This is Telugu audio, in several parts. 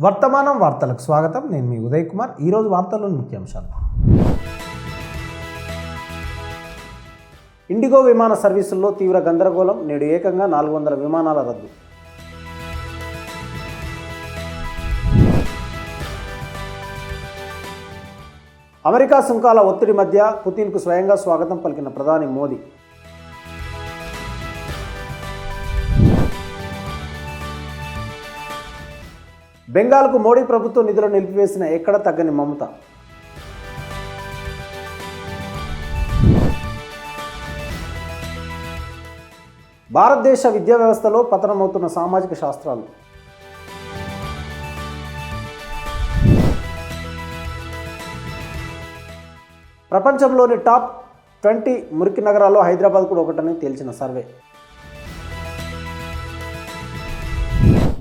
వర్తమానం వార్తలకు స్వాగతం. నేను మీ ఉదయ్ కుమార్. ఈరోజు వార్తల్లోని ముఖ్యాంశాలు. ఇండిగో విమాన సర్వీసుల్లో తీవ్ర గందరగోళం. నేడు ఏకంగా నాలుగు వందల విమానాల రద్దు. అమెరికా సుంకాల ఒత్తిడి మధ్య పుతిన్కు స్వయంగా స్వాగతం పలికిన ప్రధాని మోదీ. బెంగాల్కు మోడీ ప్రభుత్వం నిధులు నిలిపివేసిన ఎక్కడ తగ్గని మమత? భారతదేశ విద్యా వ్యవస్థలో పతనమవుతున్న సామాజిక శాస్త్రాలు. ప్రపంచంలోని టాప్ ట్వంటీ మురికి నగరాల్లో హైదరాబాద్ కూడా ఒకటని తేల్చిన సర్వే.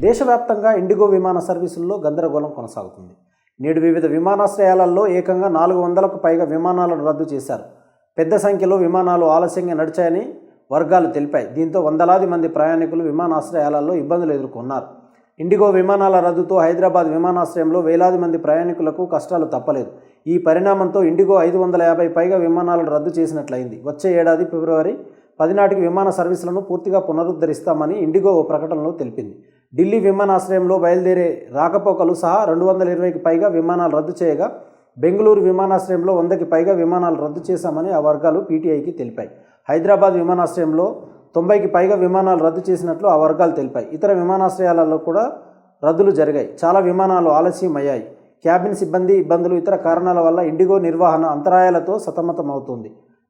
దేశవ్యాప్తంగా ఇండిగో విమాన సర్వీసుల్లో గందరగోళం కొనసాగుతుంది. నేడు వివిధ విమానాశ్రయాలలో ఏకంగా నాలుగు వందలకు పైగా విమానాలను రద్దు చేశారు. పెద్ద సంఖ్యలో విమానాలు ఆలస్యంగా నడిచాయని వర్గాలు తెలిపాయి. దీంతో వందలాది మంది ప్రయాణికులు విమానాశ్రయాలలో ఇబ్బందులు ఎదుర్కొన్నారు. ఇండిగో విమానాల రద్దుతో హైదరాబాద్ విమానాశ్రయంలో వేలాది మంది ప్రయాణికులకు కష్టాలు తప్పలేదు. ఈ పరిణామంతో ఇండిగో ఐదు వందల యాభై పైగా విమానాలను రద్దు చేసినట్లయింది. వచ్చే ఏడాది ఫిబ్రవరి పది నాటికి విమాన సర్వీసులను పూర్తిగా పునరుద్ధరిస్తామని ఇండిగో ఓ ప్రకటనలో తెలిపింది. ఢిల్లీ విమానాశ్రయంలో బయలుదేరే రాకపోకలు సహా రెండు వందల ఇరవైకి పైగా విమానాలు రద్దు చేయగా బెంగళూరు విమానాశ్రయంలో వందకి పైగా విమానాలు రద్దు చేశామని ఆ వర్గాలు పీటీఐకి తెలిపాయి. హైదరాబాద్ విమానాశ్రయంలో తొంభైకి పైగా విమానాలు రద్దు చేసినట్లు ఆ వర్గాలు తెలిపాయి. ఇతర విమానాశ్రయాలలో కూడా రద్దులు జరిగాయి. చాలా విమానాలు ఆలస్యం అయ్యాయి క్యాబిన్ సిబ్బంది ఇబ్బందులు ఇతర కారణాల వల్ల ఇండిగో నిర్వహణ అంతరాయాలతో సతమతమవుతుంది.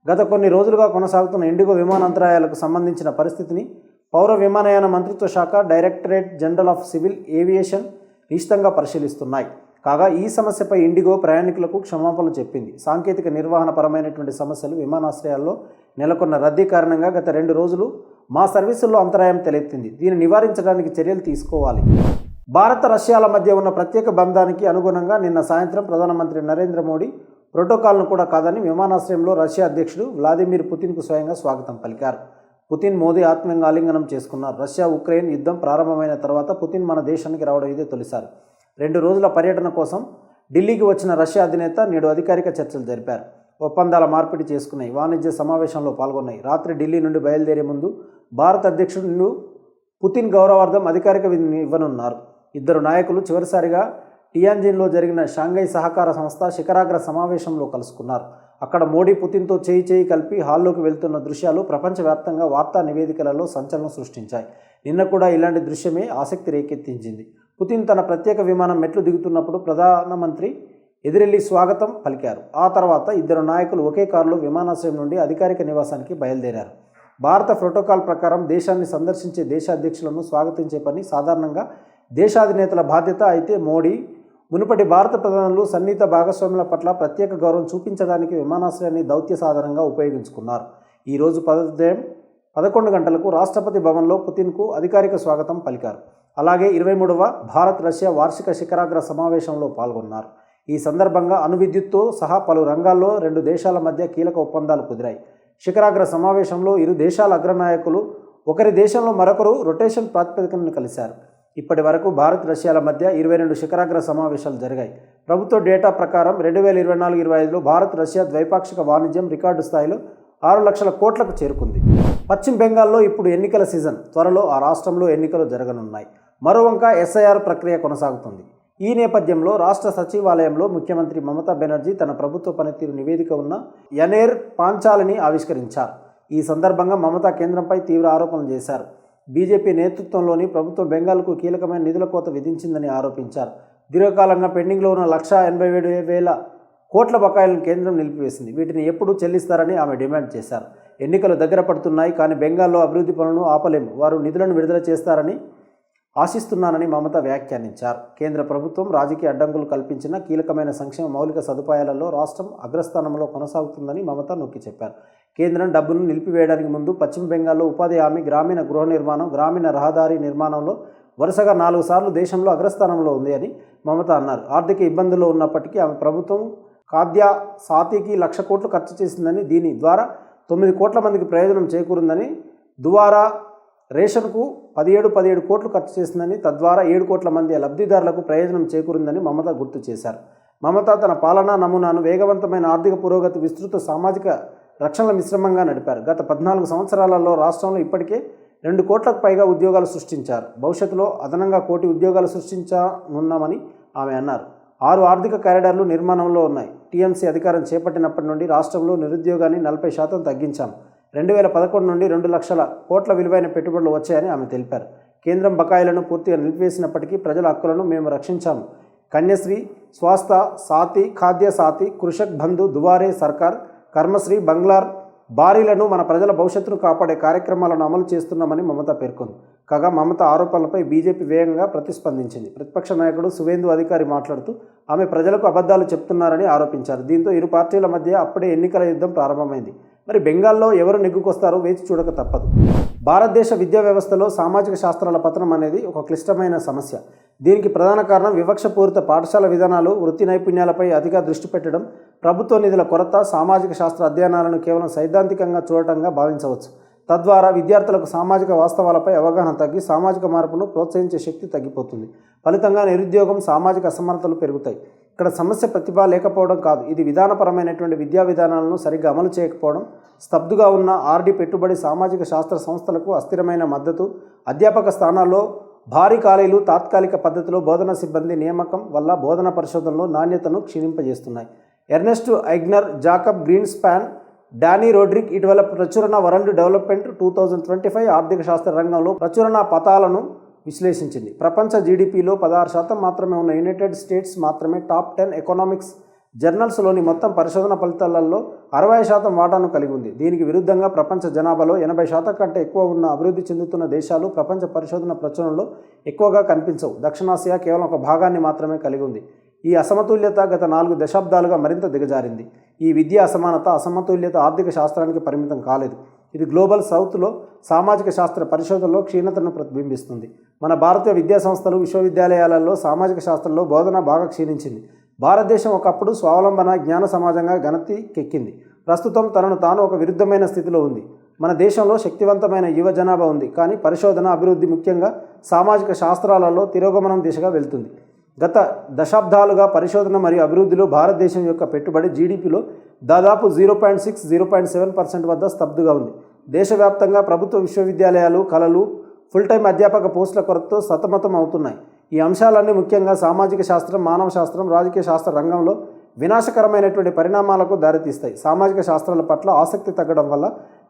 గత కొన్ని రోజులుగా కొనసాగుతున్న ఇండిగో విమానాంతరాయాలకు సంబంధించిన పరిస్థితిని పౌర విమానయాన మంత్రిత్వ శాఖ directorate general of civil aviation నిశితంగా పరిశీలిస్తున్నాయి. కాగా ఈ సమస్యపై ఇండిగో ప్రయాణికులకు క్షమాపణలు చెప్పింది. సాంకేతిక నిర్వహణ పరమైనటువంటి సమస్యలు విమానాశ్రయాల్లో నెలకొన్న రద్దీ కారణంగా గత రెండు రోజులు మా సర్వీసుల్లో అంతరాయం తలెత్తింది. దీన్ని నివారించడానికి చర్యలు తీసుకోవాలి. భారత రష్యాల మధ్య ఉన్న ప్రత్యేక బంధానికి అనుగుణంగా నిన్న సాయంత్రం ప్రధానమంత్రి నరేంద్ర మోడీ ప్రోటోకాల్ను కూడా కాదని విమానాశ్రయంలో రష్యా అధ్యక్షుడు వ్లాదిమిర్ పుతిన్కు స్వయంగా స్వాగతం పలికారు. పుతిన్ మోదీ ఆత్మీయంగా ఆలింగనం చేసుకున్నారు. రష్యా ఉక్రెయిన్ యుద్ధం ప్రారంభమైన తర్వాత పుతిన్ మన దేశానికి రావడం ఇదే తొలిసారి. రెండు రోజుల పర్యటన కోసం ఢిల్లీకి వచ్చిన రష్యా అధినేత నేడు అధికారిక చర్చలు జరిపారు. ఒప్పందాల మార్పిడి చేసుకున్నాయి వాణిజ్య సమావేశంలో పాల్గొన్నాయి. రాత్రి ఢిల్లీ నుండి బయలుదేరే ముందు భారత అధ్యక్షుడు పుతిన్ గౌరవార్థం అధికారిక ఇవ్వనున్నారు. ఇద్దరు నాయకులు చివరిసారిగా టియాన్జిన్లో జరిగిన షాంఘై సహకార సంస్థ శిఖరాగ్ర సమావేశంలో కలుసుకున్నారు. అక్కడ మోడీ పుతిన్తో చేయి చేయి కలిపి హాల్లోకి వెళ్తున్న దృశ్యాలు ప్రపంచవ్యాప్తంగా వార్తా నివేదికలలో సంచలనం సృష్టించాయి. నిన్న కూడా ఇలాంటి దృశ్యమే ఆసక్తి రేకెత్తించింది. పుతిన్ తన ప్రత్యేక విమానం మెట్లు దిగుతున్నప్పుడు ప్రధానమంత్రి ఎదురెళ్ళి స్వాగతం పలికారు. ఆ తర్వాత ఇద్దరు నాయకులు ఒకే కారులో విమానాశ్రయం నుండి అధికారిక నివాసానికి బయలుదేరారు. భారత ప్రోటోకాల్ ప్రకారం దేశాన్ని సందర్శించే దేశాధ్యక్షులను స్వాగతించే పని సాధారణంగా దేశాధినేతల బాధ్యత అయితే మోడీ మునుపటి భారత ప్రధానులు సన్నిహిత భాగస్వాముల పట్ల ప్రత్యేక గౌరవం చూపించడానికి విమానాశ్రయాన్ని దౌత్య సాధనంగా ఉపయోగించుకున్నారు. ఈరోజు పదోదయం పదకొండు గంటలకు రాష్ట్రపతి భవన్లో పుతిన్కు అధికారిక స్వాగతం పలికారు. అలాగే ఇరవై మూడవ భారత్ రష్యా వార్షిక శిఖరాగ్ర సమావేశంలో పాల్గొన్నారు. ఈ సందర్భంగా అణువిద్యుత్తో సహా పలు రంగాల్లో రెండు దేశాల మధ్య కీలక ఒప్పందాలు కుదిరాయి. శిఖరాగ్ర సమావేశంలో ఇరు దేశాల అగ్రనాయకులు ఒకరి దేశంలో మరొకరు రొటేషన్ ప్రాతిపదికను కలిశారు. ఇప్పటి వరకు భారత్ రష్యాల మధ్య ఇరవై రెండు శిఖరాగ్ర సమావేశాలు జరిగాయి. ప్రభుత్వ డేటా ప్రకారం రెండు వేల ఇరవై నాలుగు ఇరవై ఐదులో భారత్ రష్యా ద్వైపాక్షిక వాణిజ్యం రికార్డు స్థాయిలో ఆరు లక్షల కోట్లకు చేరుకుంది. పశ్చిమ బెంగాల్లో ఇప్పుడు ఎన్నికల సీజన్. త్వరలో ఆ రాష్ట్రంలో ఎన్నికలు జరగనున్నాయి. మరోవంక ఎస్ఐఆర్ ప్రక్రియ కొనసాగుతుంది. ఈ నేపథ్యంలో రాష్ట్ర సచివాలయంలో ముఖ్యమంత్రి మమతా బెనర్జీ తన ప్రభుత్వ పనితీరు నివేదిక ఉన్న యనేర్ పాంచాలని ఆవిష్కరించారు. ఈ సందర్భంగా మమతా కేంద్రంపై తీవ్ర ఆరోపణలు చేశారు. బీజేపీ నేతృత్వంలోని ప్రభుత్వం బెంగాల్కు కీలకమైన నిధుల కోత విధించిందని ఆరోపించారు. దీర్ఘకాలంగా పెండింగ్లో ఉన్న లక్ష ఎనభై ఏడు వేల కోట్ల బకాయిలను కేంద్రం నిలిపివేసింది. వీటిని ఎప్పుడు చెల్లిస్తారని ఆమె డిమాండ్ చేశారు. ఎన్నికలు దగ్గర పడుతున్నాయి కానీ బెంగాల్లో అభివృద్ధి పనులను ఆపలేము. వారు నిధులను విడుదల చేస్తారని ఆశిస్తున్నానని మమత వ్యాఖ్యానించారు. కేంద్ర ప్రభుత్వం రాజకీయ అడ్డంకులు కల్పించిన కీలకమైన సంక్షేమ మౌలిక సదుపాయాలలో రాష్ట్రం అగ్రస్థానంలో కొనసాగుతుందని మమత నొక్కి చెప్పారు. కేంద్రం డబ్బును నిలిపివేయడానికి ముందు పశ్చిమ బెంగాల్లో ఉపాధి హామీ గ్రామీణ గృహ నిర్మాణం గ్రామీణ రహదారి నిర్మాణంలో వరుసగా నాలుగు సార్లు దేశంలో అగ్రస్థానంలో ఉంది అని మమత అన్నారు. ఆర్థిక ఇబ్బందుల్లో ఉన్నప్పటికీ ఆమె ప్రభుత్వం ఖాద్య సాతికి లక్ష కోట్లు ఖర్చు చేసిందని దీని ద్వారా తొమ్మిది కోట్ల మందికి ప్రయోజనం చేకూరిందని దువారా రేషన్కు పదిహేడు పదిహేడు కోట్లు ఖర్చు చేసిందని తద్వారా ఏడు కోట్ల మంది లబ్ధిదారులకు ప్రయోజనం చేకూరిందని మమత గుర్తు చేశారు. మమత తన పాలనా నమూనాను వేగవంతమైన ఆర్థిక పురోగతి విస్తృత సామాజిక రక్షణల మిశ్రమంగా నడిపారు. గత పద్నాలుగు సంవత్సరాలలో రాష్ట్రంలో ఇప్పటికే రెండు కోట్లకు పైగా ఉద్యోగాలు సృష్టించారు. భవిష్యత్తులో అదనంగా కోటి ఉద్యోగాలు సృష్టించనున్నామని ఆమె అన్నారు. ఆరు ఆర్థిక కారిడార్లు నిర్మాణంలో ఉన్నాయి. టీఎంసీ అధికారం చేపట్టినప్పటి నుండి రాష్ట్రంలో నిరుద్యోగాన్ని నలభై శాతం తగ్గించాం. రెండు వేల పదకొండు నుండి రెండు లక్షల కోట్ల విలువైన పెట్టుబడులు వచ్చాయని ఆమె తెలిపారు. కేంద్రం బకాయిలను పూర్తిగా నిలిపివేసినప్పటికీ ప్రజల హక్కులను మేము రక్షించాము. కన్యశ్రీ స్వాస్థ సాతి ఖాద్య సాతి కృషక్ బంధు దువారే సర్కార్ కర్మశ్రీ బంగ్లార్ భారీలను మన ప్రజల భవిష్యత్తును కాపాడే కార్యక్రమాలను అమలు చేస్తున్నామని మమత పేర్కొంది. కాగా మమత ఆరోపణలపై బీజేపీ వేగంగా ప్రతిస్పందించింది. ప్రతిపక్ష నాయకుడు సువేందు అధికారి మాట్లాడుతూ ఆమె ప్రజలకు అబద్ధాలు చెప్తున్నారని ఆరోపించారు. దీంతో ఇరు పార్టీల మధ్య అప్పుడే ఎన్నికల యుద్ధం ప్రారంభమైంది. మరి బెంగాల్లో ఎవరు నెగ్గుకొస్తారో వేచి చూడక తప్పదు. భారతదేశ విద్యా వ్యవస్థలో సామాజిక శాస్త్రాల పతనం అనేది ఒక క్లిష్టమైన సమస్య. దీనికి ప్రధాన కారణం వివక్షపూరిత పాఠశాల విధానాలు వృత్తి నైపుణ్యాలపై అధిక దృష్టి పెట్టడం ప్రభుత్వ నిధుల కొరత సామాజిక శాస్త్ర అధ్యయనాలను కేవలం సైద్ధాంతికంగా చూడటంగా భావించవచ్చు. తద్వారా విద్యార్థులకు సామాజిక వాస్తవాలపై అవగాహన తగ్గి సామాజిక మార్పును ప్రోత్సహించే శక్తి తగ్గిపోతుంది. ఫలితంగా నిరుద్యోగం సామాజిక అసమానతలు పెరుగుతాయి. ఇక్కడ సమస్య ప్రతిభ లేకపోవడం కాదు. ఇది విధానపరమైనటువంటి విద్యా విధానాలను సరిగ్గా అమలు చేయకపోవడం స్తబ్దుగా ఉన్న ఆర్డి పెట్టుబడి సామాజిక శాస్త్ర సంస్థలకు అస్థిరమైన మద్దతు అధ్యాపక స్థానాల్లో భారీ ఖాళీలు తాత్కాలిక పద్ధతిలో బోధన సిబ్బంది నియామకం వల్ల బోధన పరిశోధనలో నాణ్యతను క్షీణింపజేస్తున్నాయి. Ernest Aigner Jacob Greenspan Dani Rodrik ఇటీవల ప్రచురణ world development two thousand twenty five ఆర్థిక శాస్త్ర రంగంలో ప్రచురణ పతాలను విశ్లేషించింది. ప్రపంచ జీడిపిలో పదహారు శాతం మాత్రమే ఉన్న యునైటెడ్ స్టేట్స్ మాత్రమే టాప్ టెన్ ఎకనామిక్స్ జర్నల్స్లోని మొత్తం పరిశోధన ఫలితాలలో అరవై శాతం వాటాను కలిగి ఉంది. దీనికి విరుద్ధంగా ప్రపంచ జనాభాలో ఎనభై శాతం కంటే ఎక్కువ ఉన్న అభివృద్ధి చెందుతున్న దేశాలు ప్రపంచ పరిశోధన ప్రచురణలో ఎక్కువగా కనిపించవు. దక్షిణాసియా కేవలం ఒక భాగాన్ని మాత్రమే కలిగి ఉంది. ఈ అసమతుల్యత గత నాలుగు దశాబ్దాలుగా మరింత దిగజారింది. ఈ విద్యా అసమానత అసమతుల్యత ఆర్థిక శాస్త్రానికి పరిమితం కాలేదు. ఇది గ్లోబల్ సౌత్లో సామాజిక శాస్త్ర పరిశోధనలో క్షీణతను ప్రతిబింబిస్తుంది. మన భారతీయ విద్యా సంస్థలు విశ్వవిద్యాలయాలలో సామాజిక శాస్త్రంలో బోధన బాగా క్షీణించింది. భారతదేశం ఒకప్పుడు స్వావలంబన జ్ఞాన సమాజంగా గణతికెక్కింది ప్రస్తుతం తనను తాను ఒక విరుద్ధమైన స్థితిలో ఉంది. మన దేశంలో శక్తివంతమైన యువ జనాభా ఉంది. కానీ పరిశోధన అభివృద్ధి ముఖ్యంగా సామాజిక శాస్త్రాలలో తిరోగమనం దిశగా వెళ్తుంది. గత దశాబ్దాలుగా పరిశోధన మరియు అభివృద్ధిలో భారతదేశం యొక్క పెట్టుబడి జీడిపిలో దాదాపు zero point six zero point seven percent వద్ద స్తబ్దుగా ఉంది. దేశవ్యాప్తంగా ప్రభుత్వ విశ్వవిద్యాలయాలు కళలు ఫుల్ టైం అధ్యాపక పోస్టుల కొరతతో సతమతం అవుతున్నాయి. ఈ అంశాలన్నీ ముఖ్యంగా సామాజిక శాస్త్రం మానవ శాస్త్రం రాజకీయ శాస్త్ర రంగంలో వినాశకరమైనటువంటి పరిణామాలకు దారితీస్తాయి. సామాజిక శాస్త్రాల పట్ల ఆసక్తి తగ్గడం వల్ల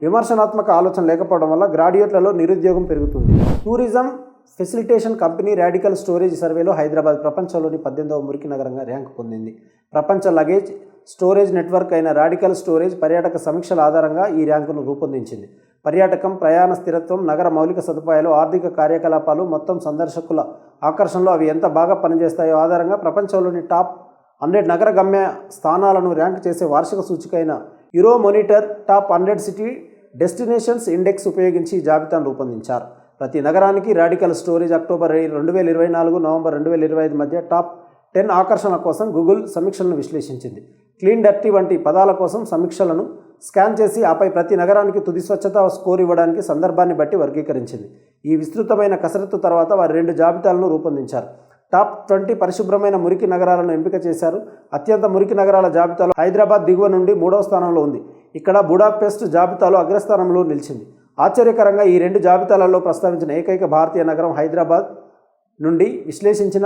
విమర్శనాత్మక ఆలోచన లేకపోవడం వల్ల గ్రాడ్యుయేట్లలో నిరుద్యోగం పెరుగుతుంది. Tourism facilitation company radical storage సర్వేలో హైదరాబాద్ ప్రపంచంలోని పద్దెనిమిదవ మురికి నగరంగా ర్యాంకు పొందింది. ప్రపంచ లగేజ్ స్టోరేజ్ నెట్వర్క్ అయిన రాడికల్ స్టోరేజ్ పర్యాటక సమీక్షల ఆధారంగా ఈ ర్యాంకును రూపొందించింది. పర్యాటకం ప్రయాణ స్థిరత్వం నగర మౌలిక సదుపాయాలు ఆర్థిక కార్యకలాపాలు మొత్తం సందర్శకుల ఆకర్షణలో అవి ఎంత బాగా పనిచేస్తాయో ఆధారంగా ప్రపంచంలోని టాప్ హండ్రెడ్ నగర గమ్య స్థానాలను ర్యాంక్ చేసే వార్షిక సూచిక అయిన Euromonitor top hundred city destinations index ఉపయోగించి జాబితాను రూపొందించారు. ప్రతి నగరానికి రాడికల్ స్టోరేజ్ అక్టోబర్ రెండు వేల ఇరవై నాలుగు నవంబర్ రెండు వేల ఇరవై ఐదు మధ్య టాప్ టెన్ ఆకర్షణ కోసం గూగుల్ సమీక్షలను విశ్లేషించింది. క్లీన్ డర్టీ వంటి పదాల కోసం సమీక్షలను స్కాన్ చేసి ఆపై ప్రతి నగరానికి తుది స్వచ్ఛత స్కోర్ ఇవ్వడానికి సందర్భాన్ని బట్టి వర్గీకరించింది. ఈ విస్తృతమైన కసరత్తు తర్వాత వారు రెండు జాబితాలను రూపొందించారు. టాప్ ట్వంటీ పరిశుభ్రమైన మురికి నగరాలను ఎంపిక చేశారు. అత్యంత మురికి నగరాల జాబితాలో హైదరాబాద్ దిగువ నుండి మూడవ స్థానంలో ఉంది. ఇక్కడ బుడాపెస్ట్ జాబితాలో అగ్రస్థానంలో నిలిచింది. ఆశ్చర్యకరంగా ఈ రెండు జాబితాలలో ప్రస్తావించిన ఏకైక భారతీయ నగరం హైదరాబాద్ నుండి విశ్లేషించిన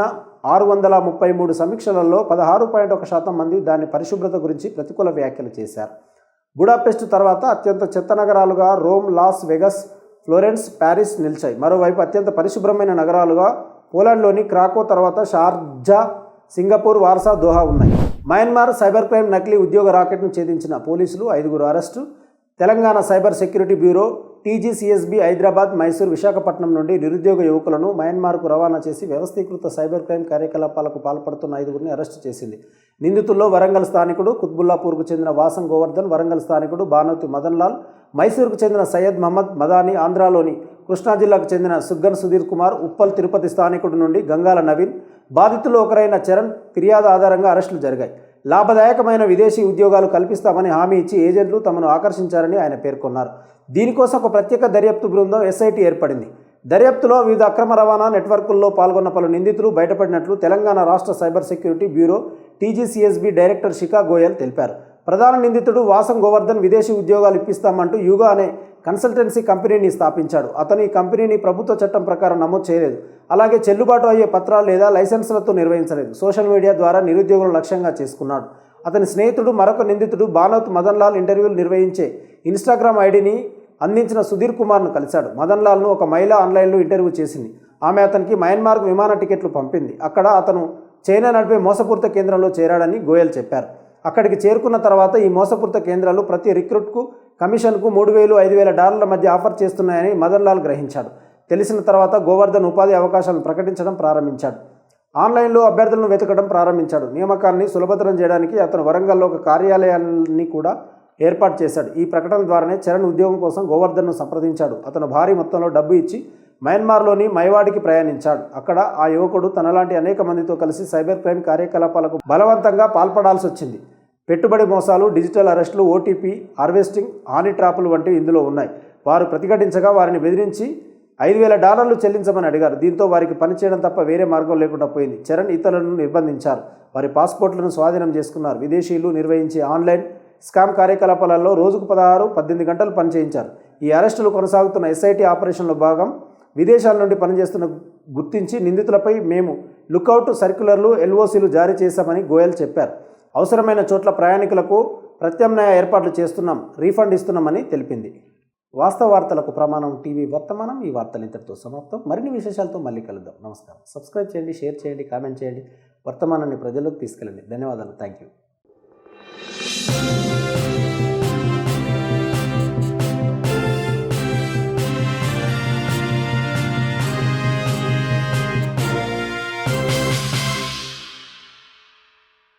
ఆరు వందల ముప్పై మూడు సమీక్షలలో పదహారు పాయింట్ ఒక శాతం మంది దాని పరిశుభ్రత గురించి ప్రతికూల వ్యాఖ్యలు చేశారు. బుడాపెస్ట్ తర్వాత అత్యంత చెత్త నగరాలుగా Rome Las Vegas Florence Paris నిలిచాయి. మరోవైపు అత్యంత పరిశుభ్రమైన నగరాలుగా పోలాండ్లోని క్రాకో తర్వాత షార్జా సింగపూర్ వార్సా దోహా ఉన్నాయి. మయన్మార్ సైబర్ క్రైమ్ నకిలీ ఉద్యోగ రాకెట్ను ఛేదించిన పోలీసులు ఐదుగురు arrest. Telangana cyber security bureau TGCSB Hyderabad Mysore Visakhapatnam నుండి నిరుద్యోగ యువకులను మయన్మార్కు రవాణా చేసి వ్యవస్థీకృత సైబర్ క్రైమ్ కార్యకలాపాలకు పాల్పడుతున్న ఐదుగురిని అరెస్టు చేసింది. నిందితుల్లో వరంగల్ స్థానికుడు కుత్బుల్లాపూర్కు చెందిన వాసం గోవర్ధన్ వరంగల్ స్థానికుడు బానోతి మదన్ లాల్ మైసూర్కు చెందిన సయ్యద్ మహమ్మద్ మదాని ఆంధ్రాలోని కృష్ణా జిల్లాకు చెందిన సుగ్గన్ సుధీర్ కుమార్ ఉప్పల్ తిరుపతి స్థానికుడు నుండి గంగాల నవీన్ బాధితులు ఒకరైన చరణ్ ఫిర్యాదు ఆధారంగా అరెస్టులు జరిగాయి. లాభదాయకమైన విదేశీ ఉద్యోగాలు కల్పిస్తామని హామీ ఇచ్చి ఏజెంట్లు తమను ఆకర్షించారని ఆయన పేర్కొన్నారు. దీనికోసం ఒక ప్రత్యేక దర్యాప్తు బృందం ఎస్ఐటి ఏర్పడింది. దర్యాప్తులో వివిధ అక్రమ రవాణా నెట్వర్కుల్లో పాల్గొన్న పలు నిందితులు బయటపడినట్లు తెలంగాణ రాష్ట్ర cyber security bureau TGCSB director Shikha Goyal తెలిపారు. ప్రధాన నిందితుడు వాసం గోవర్ధన్ విదేశీ ఉద్యోగాలు ఇప్పిస్తామంటూ యుగా అనే కన్సల్టెన్సీ కంపెనీని స్థాపించాడు. అతను ఈ కంపెనీని ప్రభుత్వ చట్టం ప్రకారం నమోదు చేయలేదు. అలాగే చెల్లుబాటు అయ్యే పత్రాలు లేదా లైసెన్సులతో నిర్వహించలేదు. సోషల్ మీడియా ద్వారా నిరుద్యోగులను లక్ష్యంగా చేసుకున్నాడు. అతని స్నేహితుడు మరొక నిందితుడు బానోత్ మదన్ లాల్ ఇంటర్వ్యూలు నిర్వహించే ఇన్స్టాగ్రామ్ ఐడిని అందించిన సుధీర్ కుమార్ను కలిశాడు. మదన్ లాల్ను ఒక మహిళ ఆన్లైన్లో ఇంటర్వ్యూ చేసింది. ఆమె అతనికి మయన్మార్కు విమాన టికెట్లు పంపింది. అక్కడ అతను చైనా నడిపే మోసపూరిత కేంద్రంలో చేరాడని గోయల్ చెప్పారు. అక్కడికి చేరుకున్న తర్వాత ఈ మోసపూరిత కేంద్రాలు ప్రతి రిక్రూట్కు కమిషన్కు మూడు వేలు ఐదు వేల డాలర్ల మధ్య ఆఫర్ చేస్తున్నాయని మదన్ లాల్ గ్రహించాడు. తెలిసిన తర్వాత గోవర్ధన్ ఉపాధి అవకాశాలను ప్రకటించడం ప్రారంభించాడు. ఆన్లైన్లో అభ్యర్థులను వెతకడం ప్రారంభించాడు. నియామకాన్ని సులభతరం చేయడానికి అతను వరంగల్లో ఒక కార్యాలయాన్ని కూడా ఏర్పాటు చేశాడు. ఈ ప్రకటన ద్వారానే చరణ్ ఉద్యోగం కోసం గోవర్ధన్ను సంప్రదించాడు. అతను భారీ మొత్తంలో డబ్బు ఇచ్చి మయన్మార్లోని మైవాడికి ప్రయాణించాడు. అక్కడ ఆ యువకుడు తనలాంటి అనేక మందితో కలిసి సైబర్ క్రైమ్ కార్యకలాపాలకు బలవంతంగా పాల్పడాల్సి వచ్చింది. పెట్టుబడి మోసాలు డిజిటల్ అరెస్టులు ఓటీపీ హార్వెస్టింగ్ హానీ ట్రాపులు వంటివి ఇందులో ఉన్నాయి. వారు ప్రతిఘటించగా వారిని బెదిరించి ఐదు వేల డాలర్లు చెల్లించమని అడిగారు. దీంతో వారికి పనిచేయడం తప్ప వేరే మార్గం లేకుండా పోయింది. చరణ్ ఇతరులను నిర్బంధించారు. వారి పాస్పోర్ట్లను స్వాధీనం చేసుకున్నారు. విదేశీయులు నిర్వహించే ఆన్లైన్ స్కామ్ కార్యకలాపాలలో రోజుకు పదహారు పద్దెనిమిది గంటలు పనిచేయించారు. ఈ అరెస్టులు కొనసాగుతున్న ఎస్ఐటి ఆపరేషన్లో భాగం విదేశాల నుండి పనిచేస్తున్న గుర్తించి నిందితులపై మేము లుకౌట్ సర్క్యులర్లు ఎల్ఓసీలు జారీ చేశామని గోయల్ చెప్పారు. అవసరమైన చోట్ల ప్రయాణికులకు ప్రత్యామ్నాయ ఏర్పాట్లు చేస్తున్నాం రీఫండ్ ఇస్తున్నామని తెలిపింది. వాస్తవ వార్తలకు ప్రమాణం టీవీ వర్తమానం ఈ వార్తలు ఇంతటితో సమాప్తం. మరిన్ని విశేషాలతో మళ్ళీ కలుద్దాం. నమస్కారం. సబ్స్క్రైబ్ చేయండి షేర్ చేయండి కామెంట్ చేయండి. వర్తమానాన్ని ప్రజలకు తీసుకెళ్ళండి. ధన్యవాదాలు. Thank you. Thank you.